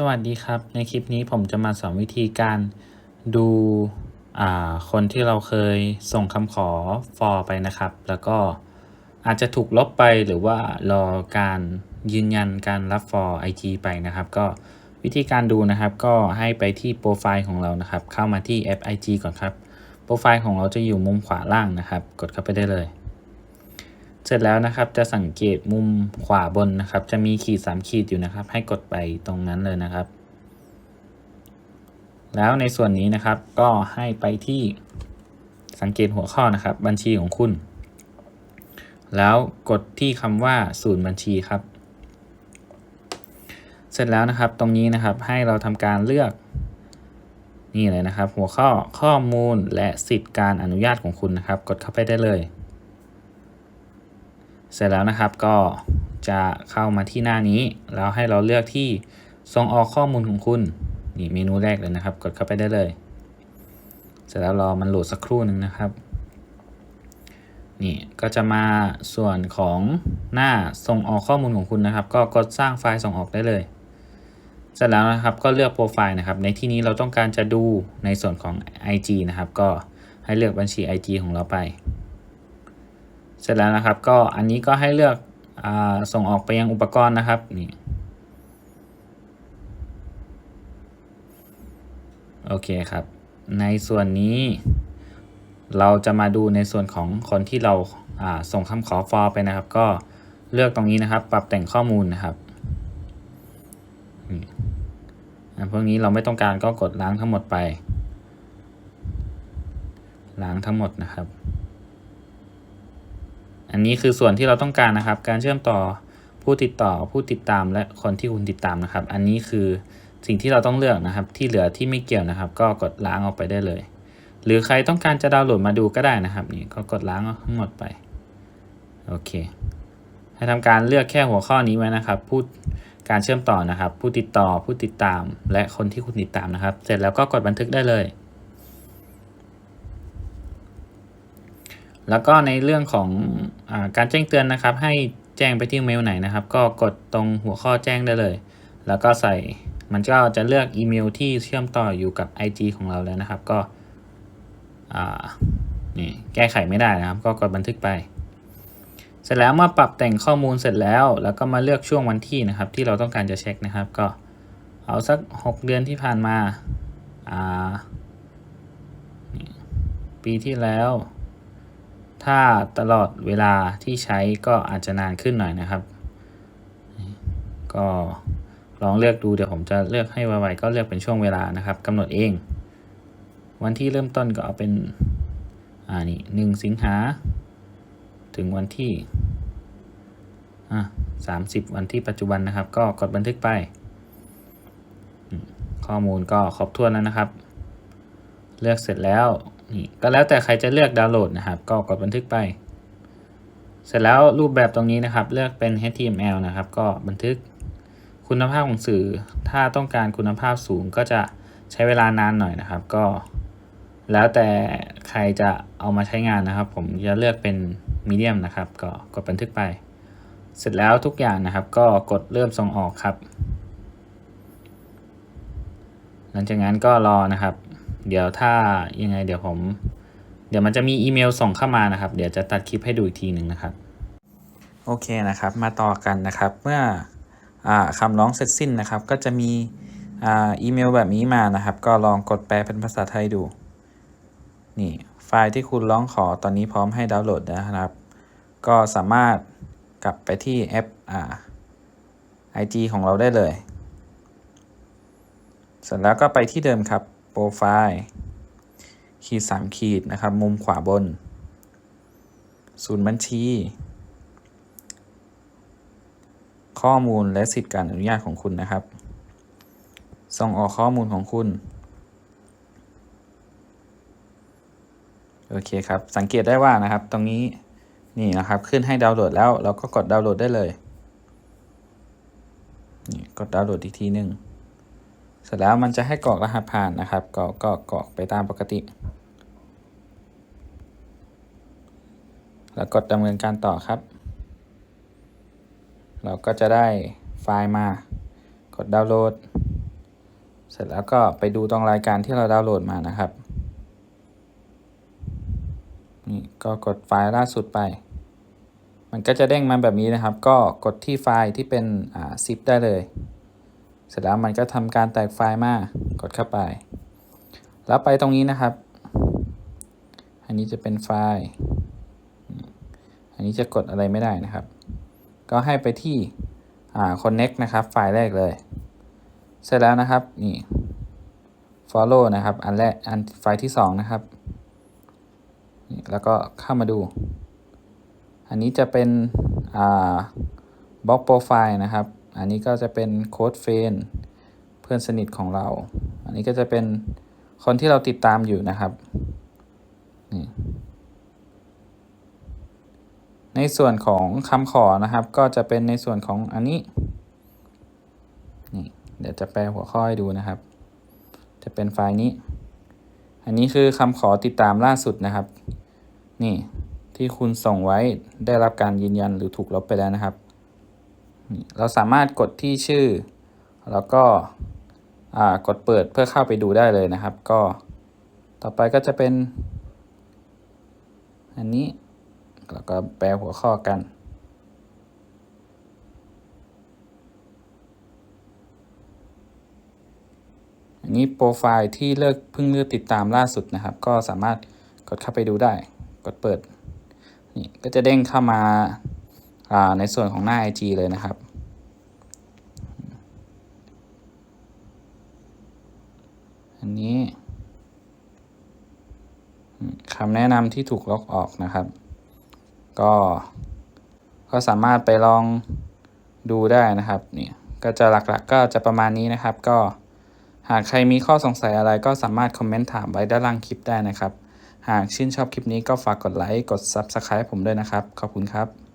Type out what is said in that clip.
สวัสดีครับ ในคลิปนี้ผมจะมาสอนวิธีการดูคนที่เราเคยส่งคำขอ for ไปนะครับ แล้วก็อาจจะถูกลบไปหรือว่ารอการยืนยันการรับ for IG ไปนะครับ ก็วิธีการดูนะครับ ก็ให้ไปที่โปรไฟล์ของเรานะครับ เข้ามาที่แอป IG ก่อนครับ โปรไฟล์ของเราจะอยู่มุมขวาล่างนะครับ กดเข้าไปได้เลย เสร็จแล้วนะครับจะสังเกตมุมขวาบนนะครับ จะมีขีดสามขีดอยู่นะครับ ให้กดไปตรงนั้นเลยนะครับ แล้วในส่วนนี้นะครับก็ให้ไปที่สังเกตหัวข้อนะครับ บัญชีของคุณ แล้วกดที่คำว่าศูนย์บัญชีครับ เสร็จแล้วนะครับตรงนี้นะครับให้เราทำการเลือกนี่เลยนะครับ หัวข้อข้อมูลและสิทธิ์การอนุญาตของคุณนะครับ กดเข้าไปได้เลย เสร็จแล้วนะครับก็จะเข้ามาที่หน้านี้ แล้วให้เราเลือกที่ส่งออกข้อมูลของคุณนี่เมนูแรกเลยนะครับ กดเข้าไปได้เลย เสร็จแล้วรอมันโหลดสักครู่หนึ่งนะครับนี่ก็จะมาส่วนของหน้าส่งออกข้อมูลของคุณนะครับ ก็กดสร้างไฟล์ส่งออกได้เลย เสร็จแล้วนะครับก็เลือกโปรไฟล์นะครับ ในที่นี้เราต้องการจะดูในส่วนของ IG นะครับ ก็ให้เลือกบัญชี IG ของเราไป เสร็จแล้วนะครับ ก็อันนี้ก็ให้เลือกอส่งออกไปยังอุปกรณ์นะครับนี่โอเคครับ ในส่วนนี้ เราจะมาดูในส่วนของคนที่เราส่งคำขอฟอร์ไปนะครับ ก็เลือกตรงนี้นะครับ ปรับแต่งข้อมูลนะครับพวกนี้เราไม่ต้องการก็กดล้างทั้งหมดไป ล้างทั้งหมดนะครับ อันนี้คือส่วนที่เราต้องการนะครับ การเชื่อมต่อผู้ติดต่อผู้ติดตามและคนที่คุณติดตามนะครับ อันนี้คือสิ่งที่เราต้องเลือกนะครับ ที่เหลือที่ไม่เกี่ยวนะครับ ก็กดล้างออกไปได้เลย หรือใครต้องการจะดาวน์โหลดมาดูก็ได้นะครับ นี่ก็กดล้างทั้งหมดไปโอเคให้ทำการเลือกแค่หัวข้อนี้ไว้นะครับพูดการเชื่อมต่อนะครับ ผู้ติดต่อผู้ติดตาม และคนที่คุณติดตามนะครับ เสร็จแล้วก็กดบันทึกได้เลย แล้วก็ในเรื่องของอการแจ้งเตือนนะครับ ให้แจ้งไปที่เมลไหนนะครับ ก็กดตรงหัวข้อแจ้งได้เลย แล้วก็ใส่มันก็จะเลือกอีเมลที่เชื่อมต่ออยู่กับ IG ของเราแล้วนะครับ ก็นี่แก้ไขไม่ได้นะครับ ก็กดบันทึกไป เสร็จแล้วเมื่อปรับแต่งข้อมูลเสร็จแล้ว แล้วก็มาเลือกช่วงวันที่นะครับ ที่เราต้องการจะเช็คนะครับ ก็เอาสัก 6 เดือนที่ผ่านมาปีที่แล้ว ถ้าตลอดเวลาที่ใช้ก็อาจจะนานขึ้นหน่อยนะครับ ก็ลองเลือกดูเดี๋ยวผมจะเลือกให้ไวๆก็เลือกเป็นช่วงเวลานะครับกำหนดเอง วันที่เริ่มต้นก็เอาเป็นอ่านี่หนึ่งสิงหาถึงวันที่อะสามสิบวันที่ปัจจุบันนะครับ ก็กดบันทึกไป ข้อมูลก็ครบถ้วนแล้วนะครับ เลือกเสร็จแล้ว นี่ก็แล้วแต่ใครจะเลือกดาวน์โหลดนะครับ ก็กดบันทึกไป เสร็จแล้วรูปแบบตรงนี้นะครับ เลือกเป็น HTML นะครับ ก็บันทึกคุณภาพของสื่อ ถ้าต้องการคุณภาพสูงก็จะใช้เวลานานหน่อยนะครับ ก็ แล้วแต่ใครจะเอามาใช้งานนะครับ ผมจะเลือกเป็นมีเดียมนะครับ ก็กดบันทึกไป เสร็จแล้วทุกอย่างนะครับ ก็กดเริ่มส่งออกครับ หลังจากนั้นก็รอนะครับ เดี๋ยวถ้ายังไงเดี๋ยวผม เดี๋ยวมันจะมีอีเมลส่งเข้ามานะครับ เดี๋ยวจะตัดคลิปให้ดูอีกทีหนึ่งนะครับ โอเคนะครับ มาต่อกันนะครับ เมื่ออคำร้องเสร็จสิ้นนะครับ ก็จะมีอีเมลแบบนี้มานะครับ ก็ลองกดแปลเป็นภาษาไทยดู นี่ไฟล์ที่คุณร้องขอตอนนี้พร้อมให้ดาวน์โหลดนะครับ ก็สามารถกลับไปที่แอปอ่า IG ของเราได้เลย เสร็จแล้วก็ไปที่เดิมครับ ปรไฟล์ขีดสามขีดนะครับ มุมขวาบน ศูนย์บัญชี ข้อมูลและสิทธิการอนุญาตของคุณนะครับ ส่งออกข้อมูลของคุณ โอเคครับ สังเกตได้ว่านะครับ ตรงนี้นี่นะครับ ขึ้นให้ดาวน์โหลดแล้ว เราก็กดดาวน์โหลดได้เลย นี่ กดดาวน์โหลดอีกทีหนึ่ง เสร็จแล้วมันจะให้กรอกรหัสผ่านนะครับก็ก็กรอกไปตามปกติ แล้วกดดำเนินการต่อครับ เราก็จะได้ไฟล์มา กดดาวน์โหลด เสร็จแล้วก็ไปดูตรงรายการที่เราดาวน์โหลดมานะครับนี่ก็กดไฟล์ล่าสุดไป มันก็จะเด้งมาแบบนี้นะครับ ก็กดที่ไฟล์ที่เป็นอ่า zip ได้เลย เสร็จแล้วมันก็ทำการแตกไฟล์มากดเข้าไป แล้วไปตรงนี้นะครับ อันนี้จะเป็นไฟล์ อันนี้จะกดอะไรไม่ได้นะครับ ก็ให้ไปที่ อ่า connect นะครับ ไฟล์แรกเลย เสร็จแล้วนะครับ นี่ follow นะครับ อันแรก อันไฟล์ที่สองนะครับนี่แล้วก็เข้ามาดู อันนี้จะเป็น อ่าบล็อกโปรไฟล์นะครับ อันนี้ก็จะเป็นโค้ดเฟนเพื่อนสนิทของเรา อันนี้ก็จะเป็นคนที่เราติดตามอยู่นะครับ ในส่วนของคำขอนะครับ ก็จะเป็นในส่วนของอันนี้นี่เดี๋ยวจะแปลหัวข้อให้ดูนะครับ จะเป็นไฟล์นี้ อันนี้คือคำขอติดตามล่าสุดนะครับ นี่ที่คุณส่งไว้ได้รับการยืนยันหรือถูกลบไปแล้วนะครับ เราสามารถกดที่ชื่อ แล้วก็กดเปิดเพื่อเข้าไปดูได้เลยนะครับ ก็ต่อไปก็จะเป็น อันนี้แล้วก็แปลหัวข้อกัน อันนี้โปรไฟล์ที่เลิกเพิ่งเลือกติดตามล่าสุดนะครับ ก็สามารถกดเข้าไปดูได้ กดเปิดนี่ก็จะเด้งเข้ามา ในส่วนของหน้า IG เลยนะครับอันนี้คำแนะนำที่ถูกลบออกนะครับ ก็ก็สามารถไปลองดูได้นะครับเนี่ยก็จะหลักๆกก็จะประมาณนี้นะครับ ก็หากใครมีข้อสงสัยอะไรก็สามารถคอมเมนต์ถามไว้ด้านล่างคลิปได้นะครับ หากชื่นชอบคลิปนี้ก็ฝากกดไลค์กด Subscribe ผมด้วยนะครับ ขอบคุณครับ